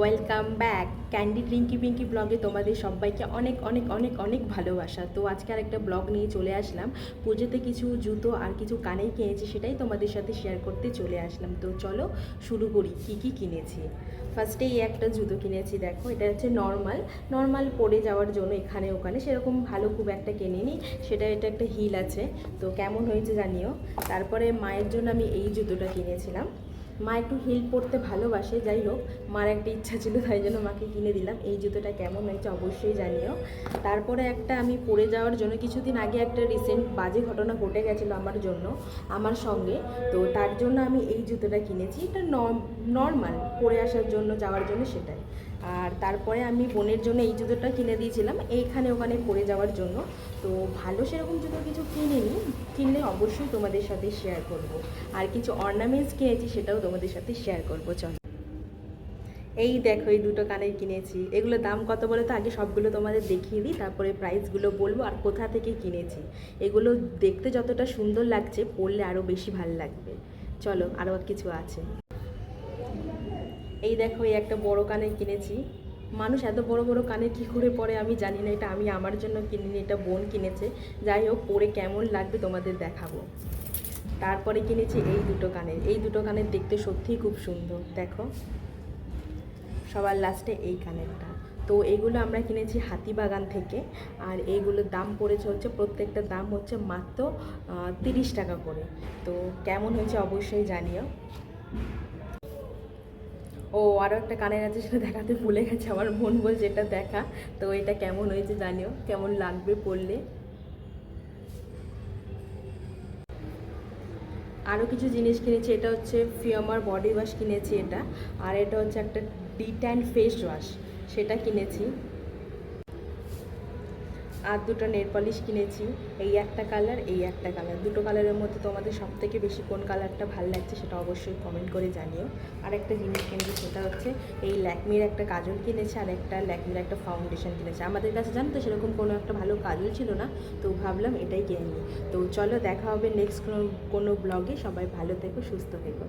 Welcome back Candy Drinky Pinky ব্লগে তোমাদের সবাইকে অনেক অনেক অনেক অনেক ভালোবাসা। তো আজকে আর একটা ব্লগ নিয়ে চলে আসলাম। পুজোতে কিছু জুতো আর কিছু কানেই কিনেছি, সেটাই তোমাদের সাথে শেয়ার করতে চলে আসলাম। তো চলো শুরু করি, কি কি কিনেছি? ফার্স্টে এই একটা জুতো কিনেছি, দেখো। এটা হচ্ছে নর্মাল নর্মাল পরে যাওয়ার জন্য এখানে, ওখানে সেরকম ভালো খুব একটা কিনিনি। সেটা, এটা একটা হিল আছে। তো কেমন হয়েছে জানিও। তারপরে মায়ের জন্য আমি এই জুতোটা কিনেছিলাম। মা একটু হিল পরতে ভালোবাসে, যাই হোক, মার একটা ইচ্ছা ছিল, তাই জন্য মাকে কিনে দিলাম। এই জুতোটা কেমন হয়েছে অবশ্যই জানিও। তারপরে একটা আমি পরে যাওয়ার জন্য, কিছুদিন আগে একটা রিসেন্ট বাজে ঘটনা ঘটে গেছিল আমার জন্য, আমার সঙ্গে। তো তার জন্য আমি এই জুতোটা কিনেছি। এটা নর্মাল পরে আসার জন্য, যাওয়ার জন্য সেটাই। আর তারপরে আমি বোনের জন্য এই জুতোটা কিনে দিয়েছিলাম, এইখানে ওখানে পরে যাওয়ার জন্য। তো ভালো সেরকম জুতো কিছু কিনিনি, কিনলে অবশ্যই তোমাদের সাথে শেয়ার করব। আর কিছু অর্নামেন্টস কিনেছি, সেটাও তোমাদের সাথে শেয়ার করব, চলো। এই দেখো, এই দুটো কানের কিনেছি। এগুলো দাম কত বলে তো? আগে সবগুলো তোমাদের দেখিয়ে দিই, তারপরে প্রাইসগুলো বলব আর কোথা থেকে কিনেছি। এগুলো দেখতে যতটা সুন্দর লাগছে, পরলে আরও বেশি ভালো লাগবে। চলো আরও কিছু আছে। এই দেখো, এই একটা বড় কানের কিনেছি। মানুষ এত বড় বড় কানে কী করে পরে? আমি জানি না, এটা আমি আমার জন্য কিনিনি, এটা বোন কিনেছে। যাই হোক, পরে কেমন লাগবে তোমাদের দেখাবো। তারপরে কিনেছি এই দুটো কানের। এই দুটো কানের দেখতে সত্যিই খুব সুন্দর, দেখো। সবার লাস্টে এই কানেরটা। তো এগুলো আমরা কিনেছি হাতিবাগান থেকে, আর এইগুলোর দাম পড়েছে হচ্ছে, প্রত্যেকটা দাম হচ্ছে মাত্র তিরিশ টাকা করে। তো কেমন হয়েছে অবশ্যই জানিও। ও আরও একটা কানের আছে সেটা দেখাতে ভুলে গেছে, আমার মন বলছে এটা দেখা। তো এটা কেমন হয়েছে জানিও, কেমন লাগবে পড়লে? আরও কিছু জিনিস কিনেছি, এটা হচ্ছে ফিয়ামার বডি ওয়াশ কিনেছি এটা, আর এটা হচ্ছে একটা ডিট অ্যান্ড ফেস ওয়াশ সেটা কিনেছি। আর দুটো নেল পলিশ কিনেছি। এই একটা কালার এই একটা কালার দুটো কালারের মধ্যে তোমাদের সব থেকে বেশি কোন কালারটা ভালো লাগছে সেটা অবশ্যই কমেন্ট করে জানিও। আর একটা জিনিস কিনেছি সেটা হচ্ছে এই ল্যাকমির একটা কাজল কিনেছে আর একটা ল্যাকমির একটা ফাউন্ডেশন কিনেছে। আমাদের কাছে জানো তো সেরকম কোনো একটা ভালো কাজল ছিল না, তো ভাবলাম এটাই কিনে নিই। তো চলো দেখা হবে নেক্সট কোনো ব্লগে সবাই ভালো থেকো, সুস্থ থেকো।